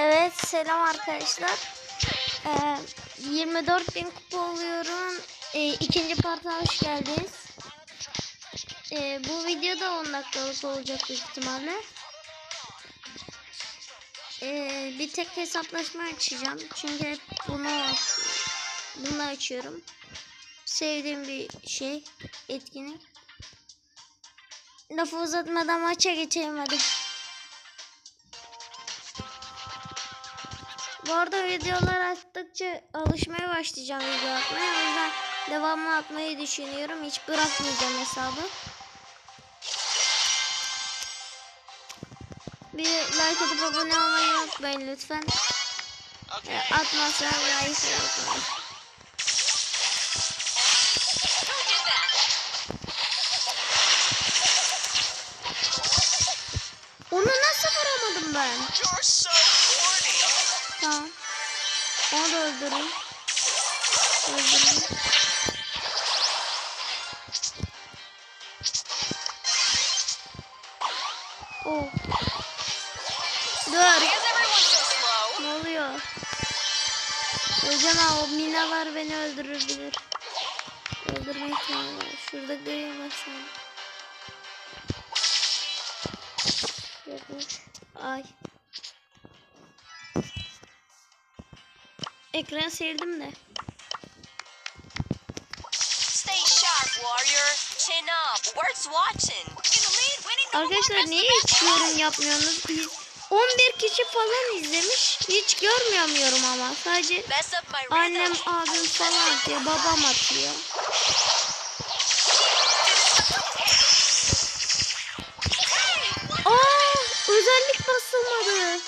Evet selam arkadaşlar. Ee, 24 bin kupa oluyorum. Ee, ikinci parta hoş geldiniz. Ee, bu videoda 10 dakikalık olacak büyük ihtimalle. Ee, bir tek hesaplaşma açacağım. Çünkü hep bunu bunu açıyorum. Sevdiğim bir şey, etkinlik. Lafı uzatmadan maça geçelim hadi. Bu arada videolar attıkça alışmaya başlayacağım video atmaya. O yüzden devamlı atmayı düşünüyorum. Hiç bırakmayacağım hesabı. Bir like atıp abone olmayı unutmayın lütfen. E, atmazsan like yapmayın. Dur. Ne oluyor? Hocam o minalar beni öldürebilir. Öldürme ihtimali var. Şurada göreyim. Yokmuş. Ay. Ekran sildim de. Arkadaşlar niye hiç yorum yapmıyorsunuz? Biz 11 kişi falan izlemiş. Hiç görmüyorum ama. Sadece annem, abim falan atıyor. Babam atıyor. Aa, özellik basılmadı.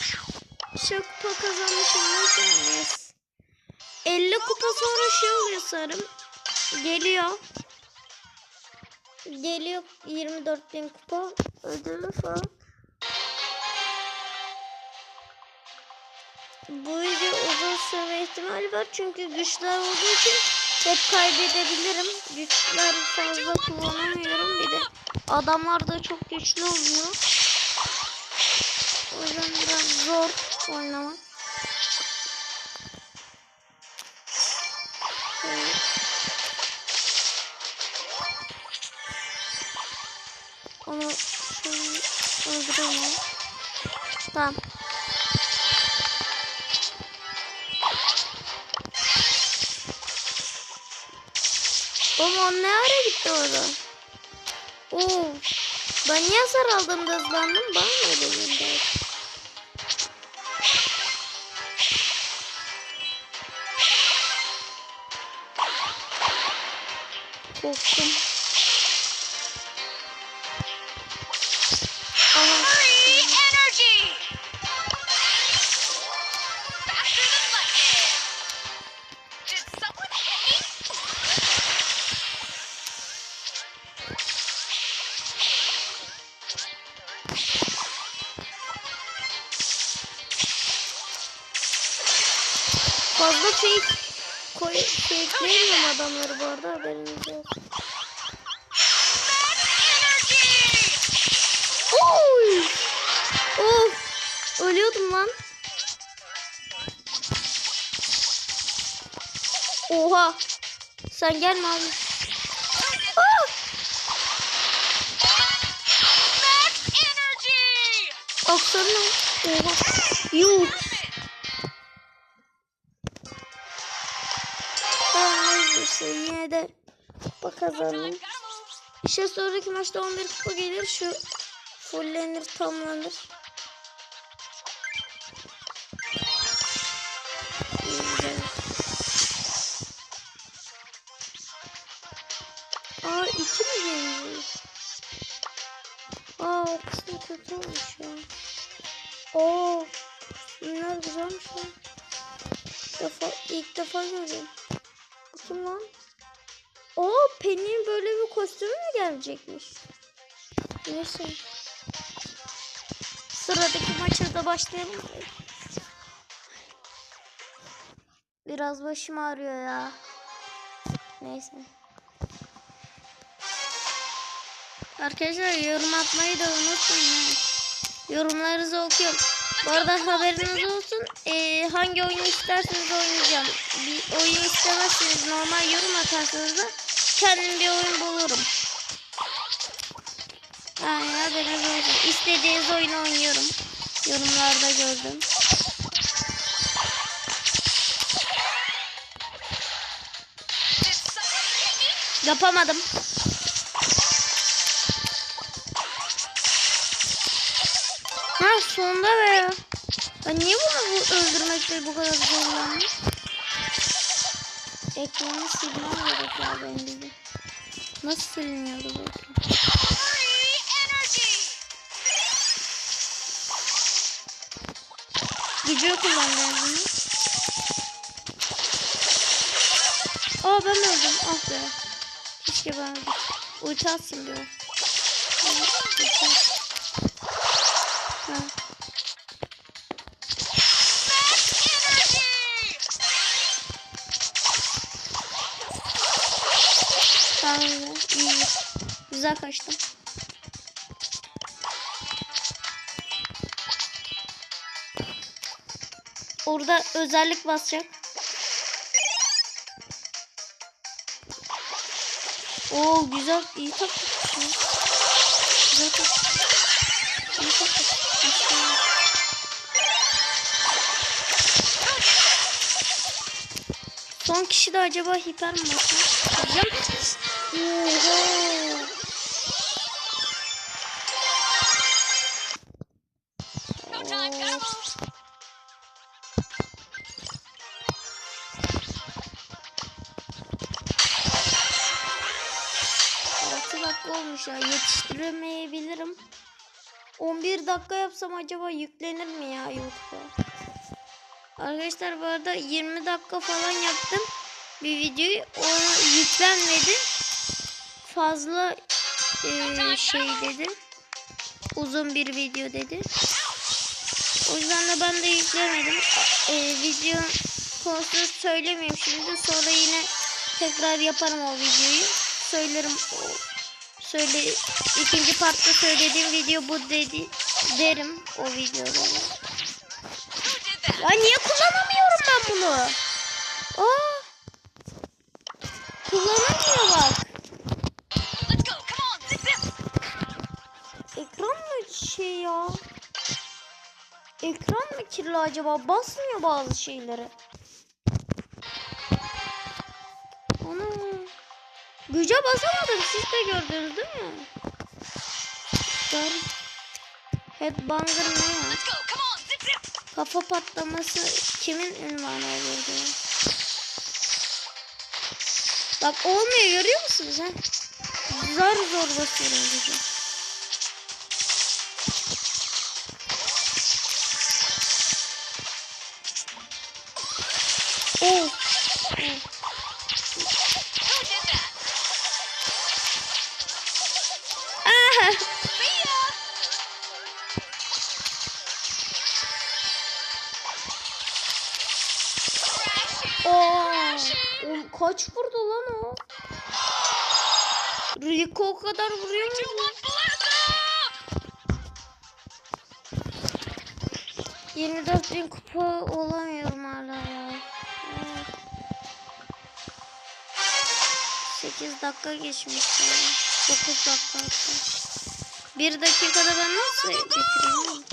Şu kupa kazanmışım. Nasıl yes. 50 kupa sonra şey oluyor sarım. Geliyor. Geliyor 24 bin kupa ödülü falan. Bu video uzun sürme ihtimali var çünkü güçler olduğu için hep kaybedebilirim. Güçler fazla kullanamıyorum bir de adamlar da çok güçlü oluyor. O yüzden biraz zor oynamak. Onu şöyle öldüreyim. Tamam. Oğlum ne ara gitti orada? Oo. Ben niye hasar aldığımda hızlandım? Bana mı öyle geldi? Fazla fake koy fakeleyemiyorum adamları bu arada haberiniz. Energy. Oy! Of! Ölüyordum lan. Oha! Sen gelme abi. Ah! Max energy. Baksana. Oha. Yuh. Kazandım. İşte sonraki maçta 11 kupa gelir. Şu fullenir tamlanır. Aa iki mi geliyor? Aa o kısmı kötü olmuş ya. Oo. Bunlar güzelmiş lan. Defa, ilk defa görüyorum. Kim lan? Oo Penny'nin böyle bir kostümü mü gelecekmiş? Neyse. Sıradaki maça da başlayalım. Biraz başım ağrıyor ya. Neyse. Arkadaşlar yorum atmayı da unutmayın. Yorumlarınızı okuyorum. Bu arada haberiniz olsun. Ee, hangi oyunu isterseniz oynayacağım. Bir oyun istemezseniz normal yorum atarsanız da kendim bir oyun bulurum. Yani haberiniz olsun. İstediğiniz oyunu oynuyorum. Yorumlarda gördüm. Yapamadım. Ha sonunda be. Ben niye bunu bu öldürmekte bu kadar zorlandım? Ekranı silmem gerekiyor benim gibi. Nasıl siliniyordu bu ekran? Gücü kullanacağım bunu. Aa ben öldüm. Ah be. Keşke ben öldüm. Ulti bir Güzel kaçtım. Orada özellik basacak. Oo güzel iyi taktik. Güzel taktik. İyi taktik. Son kişi de acaba hiper mi basar? Hocam. Ya. Yetiştiremeyebilirim. 11 dakika yapsam acaba yüklenir mi ya YouTube'a? Arkadaşlar bu arada 20 dakika falan yaptım bir videoyu. O yüklenmedi. Fazla e, şey dedi. Uzun bir video dedi. O yüzden de ben de yüklemedim. E, video konusunu söylemeyeyim şimdi. Sonra yine tekrar yaparım o videoyu. Söylerim. Söyle ikinci partta söylediğim video bu dedi derim o videoda. Ya niye kullanamıyorum ben bunu? Aa! Kullanamıyor bak. Ekran mı şey ya? Ekran mı kirli acaba? Basmıyor bazı şeyleri. Güce basamadım. Siz de gördünüz değil mi? Garip. Headbanger ne ya? Kafa patlaması kimin ünvanı olurdu? Bak olmuyor görüyor musunuz ha? Zar zor basıyorum gücü. Kaç vurdu lan o? Rico o kadar vuruyor mu? Blaster. 24 bin kupa olamıyorum hala ya. Evet. 8 dakika geçmiş ya. 9 dakika hatta. 1 dakikada ben nasıl bitireyim?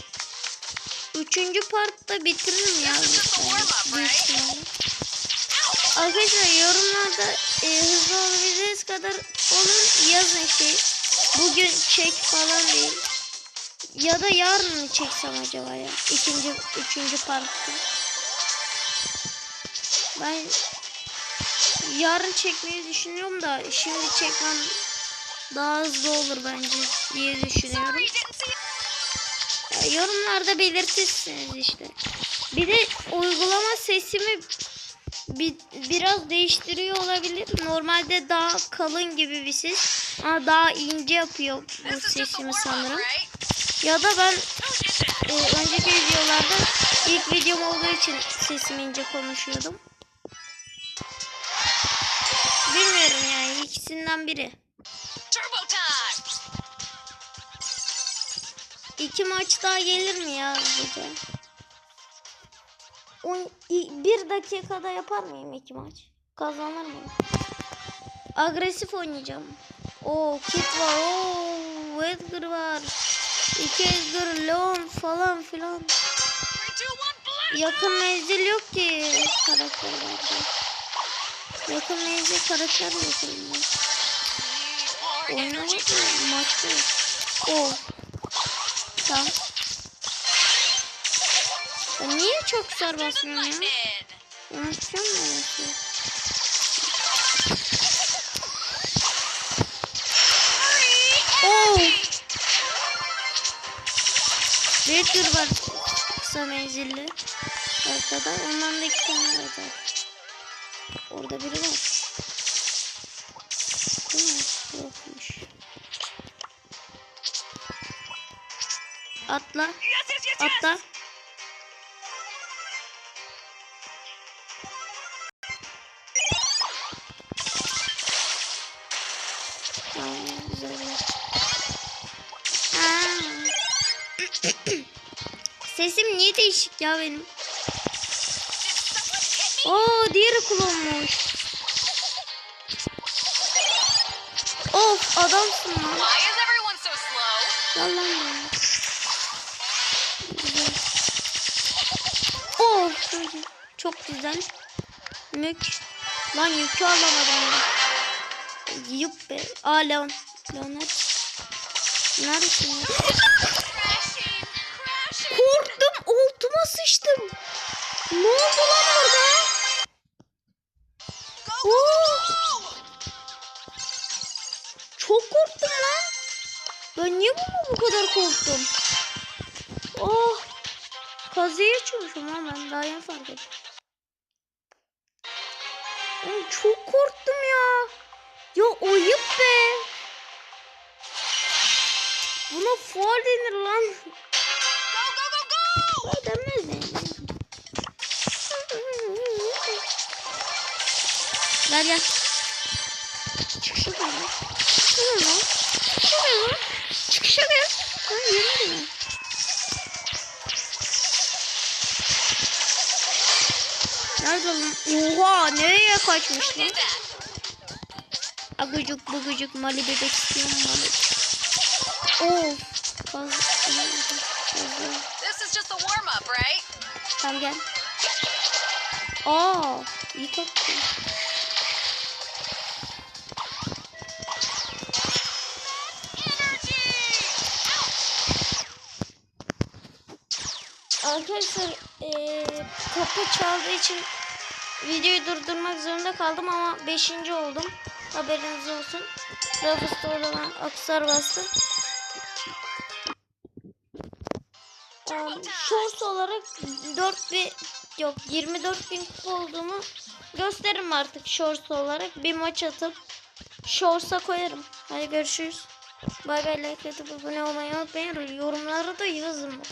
Üçüncü partta bitiririm ya. İhtimalle. Arkadaşlar yorumlarda e, hızlı olabildiğiniz kadar olun yazın şey. Bugün çek falan değil. Ya da yarın mı çeksem acaba ya? İkinci, üçüncü partta. Ben yarın çekmeyi düşünüyorum da şimdi çekmem daha hızlı olur bence diye düşünüyorum. Ya, yorumlarda belirtirsiniz işte. Bir de uygulama sesimi bir, biraz değiştiriyor olabilir. Normalde daha kalın gibi bir ses. Ama daha ince yapıyor bu sesimi sanırım. Ya da ben e, önceki videolarda ilk videom olduğu için sesim ince konuşuyordum. Bilmiyorum yani ikisinden biri. İki maç daha gelir mi ya hızlıca? On, bir dakikada yapar mıyım iki maç? Kazanır mıyım? Agresif oynayacağım. O Kit var. Oo Edgar var. İki Edgar, Leon falan filan. Yakın menzil yok ki karakterlerde. Yakın menzil karakter yok Oynamak mı? Maçta. O. çok sar basmıyorum ya? Button. Unutacağım ben nasıl. Oh! Raptor var kısa menzilli. Arkada ondan da iki tane var zaten. Orada biri var. Değil mi? Yokmuş. Atla. Sesim niye değişik ya benim? Oo diğeri kullanmış. Of adamsın lan. Why is everyone so slow? Gel lan buraya. Güzel. Oh böyle. çok güzel. Mük. Lan yükü alamadım ya. Yup be. Aa Leon. Leon nerede? Neredesin Sıçtım. Ne oldu lan orada? Oo. Çok korktum lan. Ben niye bunu bu kadar korktum? Oh. Kazıya açıyormuşum lan ben daha yeni fark ettim. Çok korktum ya. Ya ayıp be. Buna faul denir lan. Gel gel. Çık şuradan. lan. Çık şuradan lan. Çık şuradan lan. Çık şuradan. Lan yürü mü? Nerede lan? Oha nereye kaçmış lan? Agucuk bugucuk mali bebek istiyorum mali. Of. Fazla. This is just a warm up, right? Tamam gel. Aa, iyi kaptı. Arkadaşlar eee kapı çaldığı için videoyu durdurmak zorunda kaldım ama 5. oldum. Haberiniz olsun. Rafa Store'dan aksar bastım. Um, shorts olarak 4 bin yok 24 bin kupa olduğumu gösteririm artık shorts olarak. Bir maç atıp shorts'a koyarım. Hadi görüşürüz. Bay bay like atıp abone olmayı unutmayın. Yorumlara da yazın.